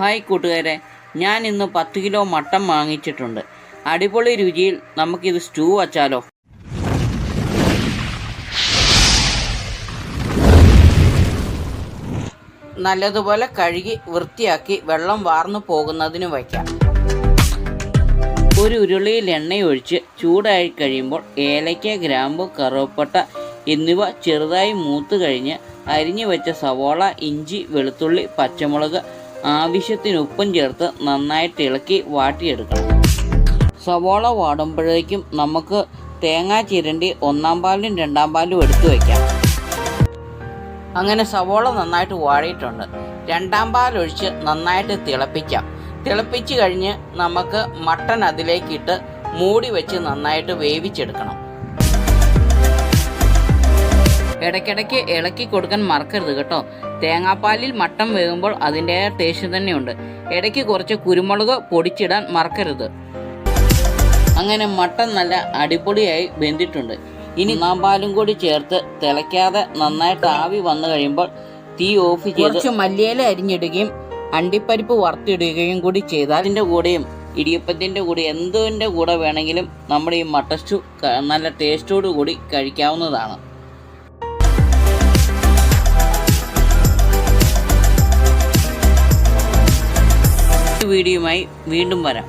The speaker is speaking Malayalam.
ഹായ് കൂട്ടുകാരെ ഞാൻ ഇന്ന് പത്ത് കിലോ മട്ടൻ വാങ്ങിച്ചിട്ടുണ്ട്. അടിപൊളി രുചിയിൽ നമുക്കിത് സ്റ്റൂ വച്ചാലോ? നല്ലതുപോലെ കഴുകി വൃത്തിയാക്കി വെള്ളം വാർന്നു പോകുന്നതിന് വയ്ക്കാം. ഒരു ഉരുളിയിൽ എണ്ണയൊഴിച്ച് ചൂടായി കഴിയുമ്പോൾ ഏലയ്ക്ക ഗ്രാമ്പു കറുവപ്പട്ട എന്നിവ ചെറുതായി മൂത്ത് കഴിഞ്ഞ് അരിഞ്ഞു വെച്ച സവോള ഇഞ്ചി വെളുത്തുള്ളി പച്ചമുളക് ആവശ്യത്തിന് ഉപ്പും ചേർത്ത് നന്നായിട്ട് ഇളക്കി വാട്ടിയെടുക്കണം. സവോള വാടുമ്പോഴേക്കും നമുക്ക് തേങ്ങ ചിരണ്ടി ഒന്നാം പാലും രണ്ടാം പാലും എടുത്തു വയ്ക്കാം അങ്ങനെ സവോള നന്നായിട്ട് വാടിയിട്ടുണ്ട്. രണ്ടാം പാലൊഴിച്ച് നന്നായിട്ട് തിളപ്പിക്കാം. തിളപ്പിച്ച് കഴിഞ്ഞ് നമുക്ക് മട്ടൺ അതിലേക്കിട്ട് മൂടി വെച്ച് നന്നായിട്ട് വേവിച്ചെടുക്കണം. ഇടയ്ക്കിടയ്ക്ക് ഇളക്കി കൊടുക്കാൻ മറക്കരുത് കേട്ടോ. തേങ്ങാപ്പാലിൽ മട്ടം വേകുമ്പോൾ അതിന്റെ ടേസ്റ്റ് തന്നെയുണ്ട്. ഇടയ്ക്ക് കുറച്ച് കുരുമുളക് പൊടിച്ചിടാൻ മറക്കരുത്. അങ്ങനെ മട്ടൻ നല്ല അടിപൊളിയായി വെന്തിട്ടുണ്ട്. ഇനി നാമ്പാലും കൂടി ചേർത്ത് തിളയ്ക്കാതെ നന്നായിട്ട് ആവി വന്നു കഴിയുമ്പോൾ തീ ഓഫ് ചെയ്ത് കുറച്ച് മല്ലിയില അരിഞ്ഞിടുകയും അണ്ടിപ്പരിപ്പ് വറുത്തിടുകയും കൂടി ചെയ്താൽ അതിന്റെ കൂടെയും ഇടിയപ്പത്തിന്റെ കൂടെ എന്തിന്റെ കൂടെ വേണമെങ്കിലും നമ്മുടെ ഈ മട്ടസ്റ്റു നല്ല ടേസ്റ്റോടു കൂടി കഴിക്കാവുന്നതാണ്. വീഡിയോയുമായി വീണ്ടും വരാം